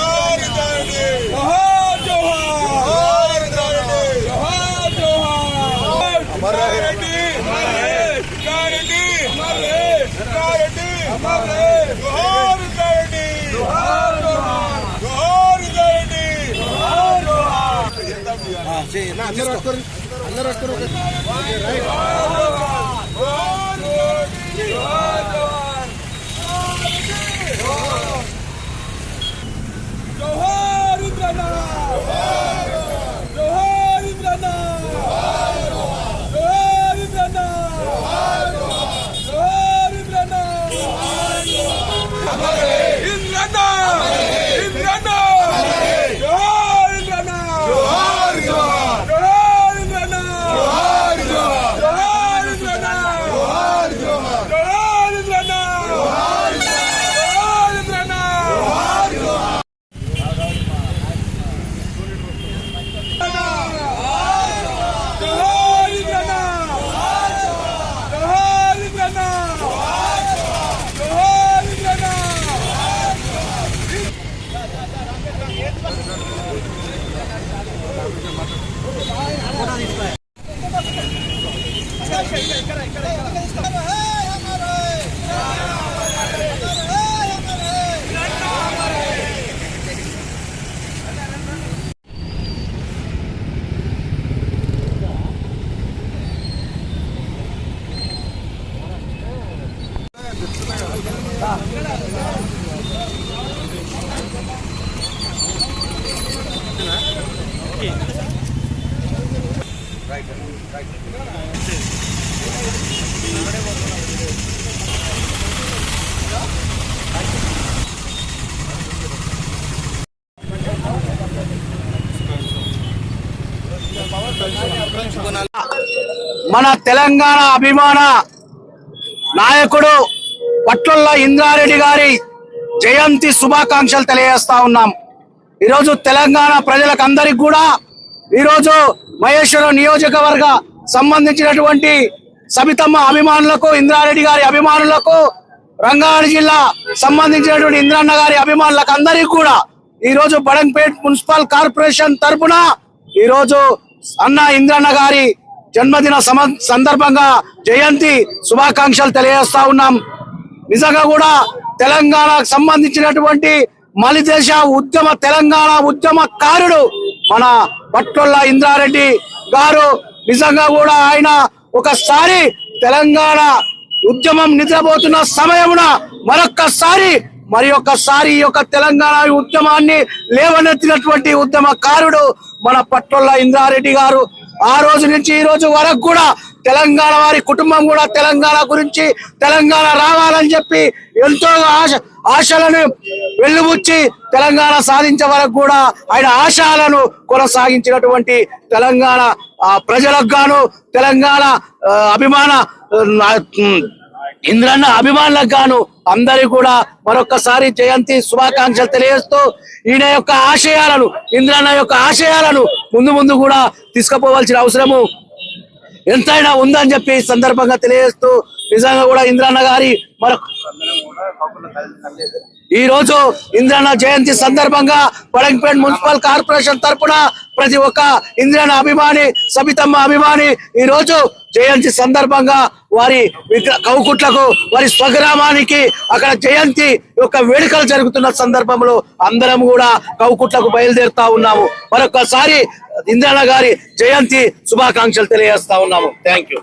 జోహార్ రెడ్డి జోహార్ జోహార్ అందరూ వస్తారు అందరూ వస్తారు మన తెలంగాణ అభిమాన నాయకుడు పట్లొల్ల ఇంద్రారెడ్డి గారి జయంతి శుభాకాంక్షలు తెలియజేస్తా ఉన్నాం. ఈరోజు తెలంగాణ ప్రజలకు అందరికి కూడా ఈరోజు మహేశ్వరం నియోజకవర్గ సంబంధించినటువంటి సబితమ్మ అభిమానులకు ఇంద్రారెడ్డి గారి అభిమానులకు రంగారెడ్డి జిల్లా సంబంధించినటువంటి ఇంద్రన్న గారి అభిమానులకు అందరికీ కూడా ఈ రోజు బడంపేట్ మున్సిపల్ కార్పొరేషన్ తరపున ఈరోజు అన్న ఇంద్రన్న గారి జన్మదిన సందర్భంగా జయంతి శుభాకాంక్షలు తెలియజేస్తా ఉన్నాం. నిజంగా కూడా తెలంగాణకు సంబంధించినటువంటి మలిదేశ ఉద్యమ తెలంగాణ ఉద్యమకారుడు మన పట్టొల్ల ఇంద్రారెడ్డి గారు నిజంగా కూడా ఆయన ఒకసారి తెలంగాణ ఉద్యమం నిద్రపోతున్న సమయమున మరొక్కసారి మరి ఒక్కసారి ఈ యొక్క తెలంగాణ ఉద్యమాన్ని లేవనెత్తినటువంటి ఉద్యమకారుడు మన పట్టొల్ల ఇంద్రారెడ్డి గారు. ఆ రోజు నుంచి ఈ రోజు వరకు కూడా తెలంగాణ వారి కుటుంబం కూడా తెలంగాణ గురించి తెలంగాణ రావాలని చెప్పి ఎంతో ఆశ ఆశలను వెల్లుబుచ్చి తెలంగాణ సాధించే వరకు కూడా ఆయన ఆశలను కొనసాగించినటువంటి తెలంగాణ ప్రజలకు గాను తెలంగాణ అభిమాన ఇంద్రన్న అభిమానులకు గాను అందరి కూడా మరొకసారి జయంతి శుభాకాంక్షలు తెలియజేస్తూ ఈయన యొక్క ఆశయాలను ఇంద్రన్న యొక్క ఆశయాలను ముందు ముందు కూడా తీసుకుపోవాల్సిన అవసరము ఎంతైనా ఉందని చెప్పి సందర్భంగా తెలియజేస్తూ నిజంగా కూడా ఇంద్రన్న గారి మరొక ఈ రోజు ఇంద్రన్న జయంతి సందర్భంగా పడంపేట్ మున్సిపల్ కార్పొరేషన్ తరఫున ప్రతి ఒక్క ఇంద్రన్న అభిమాని సబితమ్మ అభిమాని ఈ రోజు జయంతి సందర్భంగా వారి కౌకుట్లకు వారి స్వగ్రామానికి అక్కడ జయంతి యొక్క వేడుకలు జరుగుతున్న సందర్భంలో అందరం కూడా కౌకుట్లకు బయలుదేరుతా ఉన్నాము. మరొకసారి ఇంద్రన్న గారి జయంతి శుభాకాంక్షలు తెలియజేస్తా ఉన్నాము. Thank you